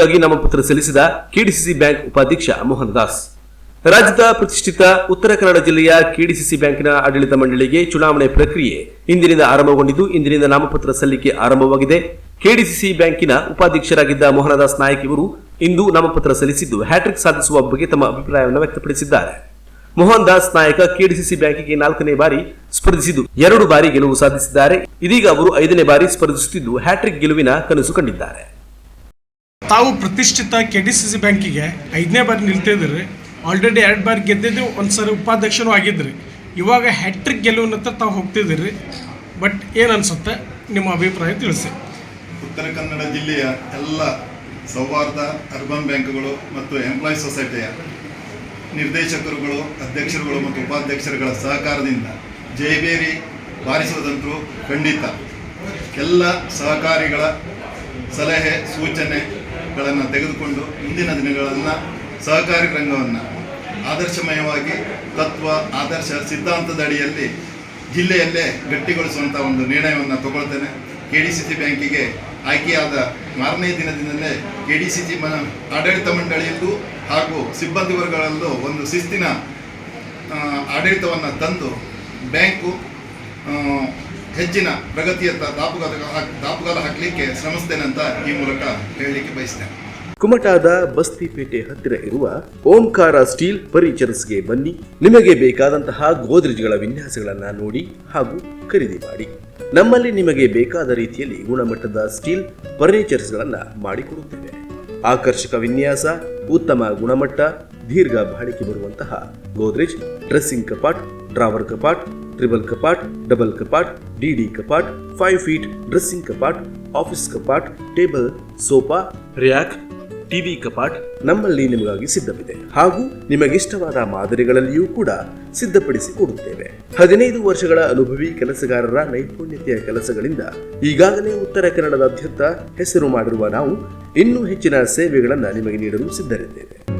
ಹೀಗಾಗಿ ನಾಮಪತ್ರ ಸಲ್ಲಿಸಿದ ಕೆಡಿಸಿಸಿ ಬ್ಯಾಂಕ್ ಉಪಾಧ್ಯಕ್ಷ ಮೋಹನ್ ದಾಸ್. ರಾಜ್ಯದ ಪ್ರತಿಷ್ಠಿತ ಉತ್ತರ ಕನ್ನಡ ಜಿಲ್ಲೆಯ ಕೆಡಿಸಿಸಿ ಬ್ಯಾಂಕಿನ ಆಡಳಿತ ಮಂಡಳಿಗೆ ಚುನಾವಣೆ ಪ್ರಕ್ರಿಯೆ ಇಂದಿನಿಂದ ಆರಂಭಗೊಂಡಿದ್ದು, ಇಂದಿನಿಂದ ನಾಮಪತ್ರ ಸಲ್ಲಿಕೆ ಆರಂಭವಾಗಿದೆ. ಕೆಡಿಸಿಸಿ ಬ್ಯಾಂಕಿನ ಉಪಾಧ್ಯಕ್ಷರಾಗಿದ್ದ ಮೋಹನದಾಸ್ ನಾಯಕ್ ಇವರು ಇಂದು ನಾಮಪತ್ರ ಸಲ್ಲಿಸಿದ್ದು, ಹ್ಯಾಟ್ರಿಕ್ ಸಾಧಿಸುವ ಬಗ್ಗೆ ತಮ್ಮ ಅಭಿಪ್ರಾಯವನ್ನು ವ್ಯಕ್ತಪಡಿಸಿದ್ದಾರೆ. ಮೋಹನ್ ದಾಸ್ ನಾಯಕ ಕೆಡಿಸಿಸಿ ಬ್ಯಾಂಕಿಗೆ ನಾಲ್ಕನೇ ಬಾರಿ ಸ್ಪರ್ಧಿಸಿದ್ದು, ಎರಡು ಬಾರಿ ಗೆಲುವು ಸಾಧಿಸಿದ್ದಾರೆ. ಇದೀಗ ಅವರು ಐದನೇ ಬಾರಿ ಸ್ಪರ್ಧಿಸುತ್ತಿದ್ದು, ಹ್ಯಾಟ್ರಿಕ್ ಗೆಲುವಿನ ಕನಸು ಕಂಡಿದ್ದಾರೆ. ತಾವು ಪ್ರತಿಷ್ಠಿತ ಕೆ ಡಿ ಸಿ ಸಿ ಬ್ಯಾಂಕಿಗೆ ಐದನೇ ಬಾರಿ ನಿಲ್ತಿದ್ರಿ ಆಲ್ರೆಡಿ ಎರಡು ಬಾರಿ ಗೆದ್ದಿದ್ದು ಒಂದು ಸರಿ ಉಪಾಧ್ಯಕ್ಷನೂ ಆಗಿದ್ರಿ. ಇವಾಗ ಹ್ಯಾಟ್ರಿಕ್ ಗೆಲುವಿನತ್ತ ತಾವು ಹೋಗ್ತಿದ್ದೀರಿ. ಬಟ್ ಏನು ಅನ್ಸುತ್ತೆ? ನಿಮ್ಮ ಅಭಿಪ್ರಾಯ ತಿಳಿಸಿ. ಉತ್ತರ ಕನ್ನಡ ಜಿಲ್ಲೆಯ ಎಲ್ಲ ಸೌಹಾರ್ದ ಅರ್ಬನ್ ಬ್ಯಾಂಕ್ಗಳು ಮತ್ತು ಎಂಪ್ಲಾಯ್ ಸೊಸೈಟಿಯ ನಿರ್ದೇಶಕರುಗಳು, ಅಧ್ಯಕ್ಷರುಗಳು ಮತ್ತು ಉಪಾಧ್ಯಕ್ಷರುಗಳ ಸಹಕಾರದಿಂದ ಜಯಬೇರಿ ಬಾರಿಸುವುದಂತೂ ಖಂಡಿತ. ಎಲ್ಲ ಸಹಕಾರಿಗಳ ಸಲಹೆ ಸೂಚನೆಗಳನ್ನು ತೆಗೆದುಕೊಂಡು ಮುಂದಿನ ದಿನಗಳನ್ನು ಸಹಕಾರಿ ರಂಗವನ್ನು ಆದರ್ಶಮಯವಾಗಿ ತತ್ವ, ಆದರ್ಶ ಸಿದ್ಧಾಂತದ ಅಡಿಯಲ್ಲಿ ಜಿಲ್ಲೆಯಲ್ಲೇ ಗಟ್ಟಿಗೊಳಿಸುವಂಥ ಒಂದು ನಿರ್ಣಯವನ್ನು ತಗೊಳ್ತೇನೆ. ಕೆ ಡಿ ಸಿ ಸಿ ಬ್ಯಾಂಕಿಗೆ ಆಯ್ಕೆಯಾದ ಮಾರನೇ ದಿನದಿಂದಲೇ ಕೆ ಡಿ ಸಿ ಸಿ ಮ, ಆಡಳಿತ ಮಂಡಳಿಯಲ್ಲೂ ಹಾಗೂ ಸಿಬ್ಬಂದಿ ವರ್ಗಗಳಲ್ಲೂ ಒಂದು ಶಿಸ್ತಿನ ಆಡಳಿತವನ್ನು ತಂದು ಬ್ಯಾಂಕು ಹೆಚ್ಚಿನ ಪ್ರಗತಿಯತ್ತ ದಾಪುಗಾದ ದಾಪುಗಾದ ಹಾಕಲಿಕ್ಕೆ ಶ್ರಮಿಸ್ತೇನೆ ಅಂತ ಈ ಮೂಲಕ ಹೇಳಲಿಕ್ಕೆ ಬಯಸ್ತೇನೆ. ಕುಮಟಾದ ಬಸ್ತಿಪೇಟೆ ಹತ್ತಿರ ಇರುವ ಓಂಕಾರ ಸ್ಟೀಲ್ ಫರ್ನಿಚರ್ಸ್ಗೆ ಬನ್ನಿ. ನಿಮಗೆ ಬೇಕಾದಂತಹ ಗೋದ್ರೇಜ್ಗಳ ವಿನ್ಯಾಸಗಳನ್ನ ನೋಡಿ ಹಾಗೂ ಖರೀದಿ ಮಾಡಿ. ನಮ್ಮಲ್ಲಿ ನಿಮಗೆ ಬೇಕಾದ ರೀತಿಯಲ್ಲಿ ಗುಣಮಟ್ಟದ ಸ್ಟೀಲ್ ಫರ್ನಿಚರ್ಸ್ಗಳನ್ನು ಮಾಡಿಕೊಡುತ್ತೇವೆ. ಆಕರ್ಷಕ ವಿನ್ಯಾಸ, ಉತ್ತಮ ಗುಣಮಟ್ಟ, ದೀರ್ಘ ಬಾಳಿಕೆ ಬರುವಂತಹ ಗೋದ್ರೇಜ್, ಡ್ರೆಸ್ಸಿಂಗ್ ಕಪಾಟ್, ಡ್ರಾವರ್ ಕಪಾಟ್ ಟ್ರಿಬಲ್ ಕಪಾಟ್, ಡಬಲ್ ಕಪಾಟ್ ಡಿಡಿ ಕಪಾಟ್ ಫೈವ್ ಫೀಟ್ ಡ್ರೆಸ್ಸಿಂಗ್ ಕಪಾಟ್ ಆಫೀಸ್ ಕಪಾಟ್ ಟೇಬಲ್ ಸೋಫಾ ರ್ಯಾಕ್ ಟಿವಿ ಕಪಾಟ್ ನಮ್ಮಲ್ಲಿ ನಿಮಗಾಗಿ ಸಿದ್ಧವಿದೆ. ಹಾಗೂ ನಿಮಗಿಷ್ಟವಾದ ಮಾದರಿಗಳಲ್ಲಿಯೂ ಕೂಡ ಸಿದ್ಧಪಡಿಸಿ ಕೊಡುತ್ತೇವೆ. ಹದಿನೈದು ವರ್ಷಗಳ ಅನುಭವಿ ಕೆಲಸಗಾರರ ನೈಪುಣ್ಯತೆಯ ಕೆಲಸಗಳಿಂದ ಈಗಾಗಲೇ ಉತ್ತರ ಕನ್ನಡದಾದ್ಯಂತ ಹೆಸರು ಮಾಡಿರುವ ನಾವು ಇನ್ನೂ ಹೆಚ್ಚಿನ ಸೇವೆಗಳನ್ನು ನಿಮಗೆ ನೀಡಲು ಸಿದ್ಧರಿದ್ದೇವೆ.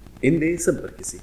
ಹಿಂದೆ ಸಂಪರ್ಕಿಸಿ